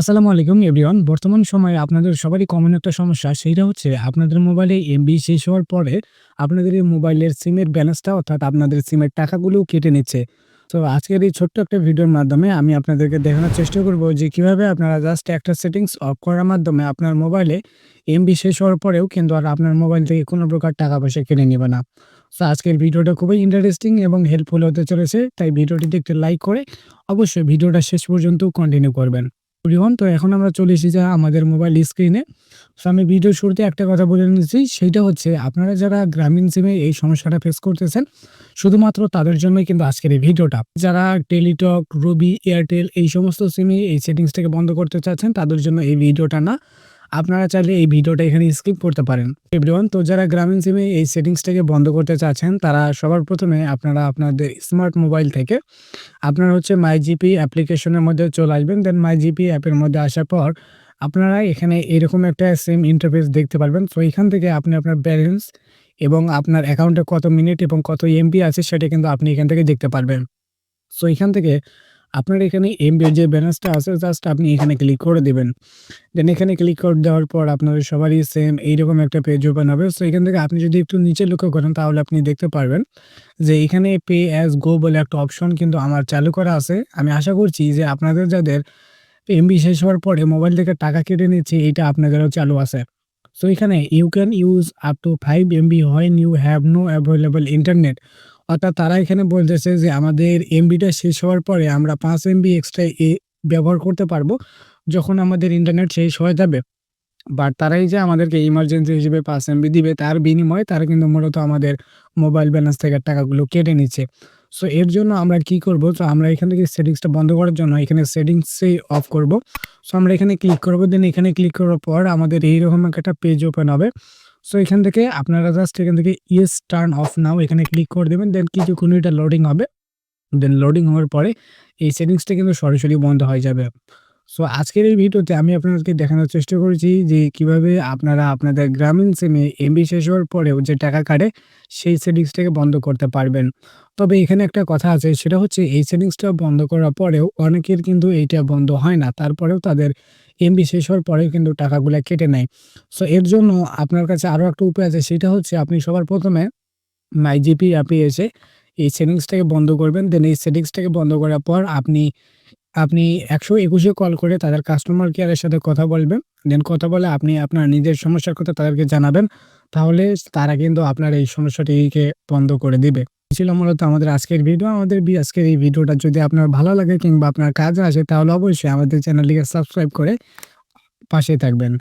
আসসালামু আলাইকুম এভরিওয়ান। বর্তমান সময়ে আপনাদের সবারই কমন একটা সমস্যা সেইটা হচ্ছে আপনাদের মোবাইলে এমবি শেষ হওয়ার পরে আপনাদের এই মোবাইলের সিমের ব্যালেন্সটা অর্থাৎ আপনাদের সিমের টাকাগুলোও কেটে নিচ্ছে। তো আজকের এই ছোট্ট একটা ভিডিওর মাধ্যমে আমি আপনাদেরকে দেখানোর চেষ্টা করব যে কীভাবে আপনারা জাস্ট একটা সেটিংস অফ করার মাধ্যমে আপনার মোবাইলে এমবি শেষ হওয়ার পরেও কিন্তু আর আপনার মোবাইল থেকে কোনো প্রকার টাকা পয়সা কেটে নেবে না। তো আজকের ভিডিওটা খুবই ইন্টারেস্টিং এবং হেল্পফুল হতে চলেছে, তাই ভিডিওটিতে একটু লাইক করে অবশ্যই ভিডিওটা শেষ পর্যন্ত কন্টিনিউ করবেন। এভরিওয়ান তো এখন আমরা চলে এসেছি যা আমাদের মোবাইল স্ক্রিনে তো আমি ভিডিও শুরুতে একটা কথা বলে নিয়েছি সেইটা হচ্ছে আপনারা যারা গ্রামীণ সিমে এই সমস্যাটা ফেস করতেছেন, শুধুমাত্র তাদের জন্যই কিন্তু আজকের এই ভিডিওটা যারা টেলিটক, রবি, এয়ারটেল এই সমস্ত সিমে এই সেটিংসটাকে বন্ধ করতে চাচ্ছেন, তাদের জন্য এই ভিডিওটা না। আপনারা চাইলে এই ভিডিওটা এখানে স্কিপ করতে পারেন। এভরিওয়ান তো যারা গ্রামীণ সিমে এই সেটিংসটাকে বন্ধ করতে চাচ্ছেন, তারা সবার প্রথমে আপনারা আপনাদের স্মার্ট মোবাইল থেকে আপনার হচ্ছে মাই জিপি অ্যাপ্লিকেশনের মধ্যে চলে আসবেন। দেন মাই জিপি অ্যাপের মধ্যে আসার পর আপনারা এখানে এরকম একটা সেম ইন্টারফেস দেখতে পারবেন। তো এখান থেকে আপনি আপনার ব্যালেন্স এবং আপনার অ্যাকাউন্টে কত মিনিট এবং কত এমবি আছে, সেটা কিন্তু আপনি এখান থেকে দেখতে পারবেন। সো এখান থেকে আপনার এখানে এমবির যে ব্যানার্সটা আছে, জাস্ট আপনি এখানে ক্লিক করে দেবেন। দেন এখানে ক্লিক করে দেওয়ার পর আপনাদের সবারই সেম এইরকম একটা পেজ ওপেন হবে। সো এখান থেকে আপনি যদি একটু নিচে লক্ষ্য করেন, তাহলে আপনি দেখতে পারবেন যে এখানে পে অ্যাজ গো বলে একটা অপশন কিন্তু আমার চালু করা আছে। আমি আশা করছি যে আপনাদের যাদের এমবি শেষ হওয়ার পরে মোবাইল থেকে টাকা কেটে নিচ্ছে, এইটা আপনাদেরও চালু আছে। সো এখানে you can use up to five MB when you have no available internet অর্থাৎ তারা এখানে বলতেছে যে আমাদের এমবিটা শেষ হওয়ার পরে আমরা পাঁচ এমবি এক্সট্রা এ ব্যবহার করতে পারব যখন আমাদের ইন্টারনেট শেষ হয়ে যাবে। বাট তারাই যে আমাদেরকে ইমার্জেন্সি হিসেবে পাঁচ এমবি দিবে, তার বিনিময়ে তারা কিন্তু মূলত আমাদের মোবাইল ব্যালেন্স থেকে টাকাগুলো কেটে নিচ্ছে। সো এর জন্য আমরা কি করব? তো আমরা এখান থেকে সেটিংসটা বন্ধ করার জন্য এখানে সেটিংসে অফ করব। সো আমরা এখানে ক্লিক করব। দেন এখানে ক্লিক করার পর আমাদের এইরকম একটা পেজ ওপেন হবে। সো এখান থেকে আপনারা জাস্ট এখান থেকে ইয়েস টার্ন অফ নাও এখানে ক্লিক করে দেবেন। দেন কিছুক্ষণ এটা লোডিং হবে। দেন লোডিং হওয়ার পরে এই সেটিংসটা কিন্তু সরাসরি বন্ধ হয়ে যাবে। সো আজকের এই ভিডিওতে আমি আপনাদেরকে দেখানোর চেষ্টা করেছি যে কীভাবে আপনারা আপনাদের গ্রামীণ সিমে এমবি শেষ হওয়ার পরেও যে টাকা কাটে, সেই সেটিংসটাকে বন্ধ করতে পারবেন। তবে এখানে একটা কথা আছে, সেটা হচ্ছে এই সেটিংসটা বন্ধ করার পরেও অনেকের কিন্তু এইটা বন্ধ হয় না। তারপরেও তাদের এমবি শেষ হওয়ার পরেও কিন্তু টাকাগুলো কেটে নেয়। সো এর জন্য আপনার কাছে আরও একটা উপায় আছে, সেটা হচ্ছে আপনি সবার প্রথমে মাই জিপি অ্যাপে এসে এই সেটিংসটাকে বন্ধ করবেন। দেন এই সেটিংসটাকে বন্ধ করার পর আপনি আপনি একশো একুশে কল করে তাদের কাস্টমার কেয়ারের সাথে কথা বলবেন। দেন কথা বলে আপনি আপনার নিজের সমস্যার কথা তাদেরকে জানাবেন। তাহলে তারা কিন্তু আপনার এই সমস্যাটিকে বন্ধ করে দিবে। ছিল মূলত আমাদের আজকের ভিডিও আমাদের আজকের এই ভিডিওটা যদি আপনার ভালো লাগে কিংবা আপনার কাজে আসে, তাহলে অবশ্যই আমাদের চ্যানেলটিকে সাবস্ক্রাইব করে পাশে থাকবেন।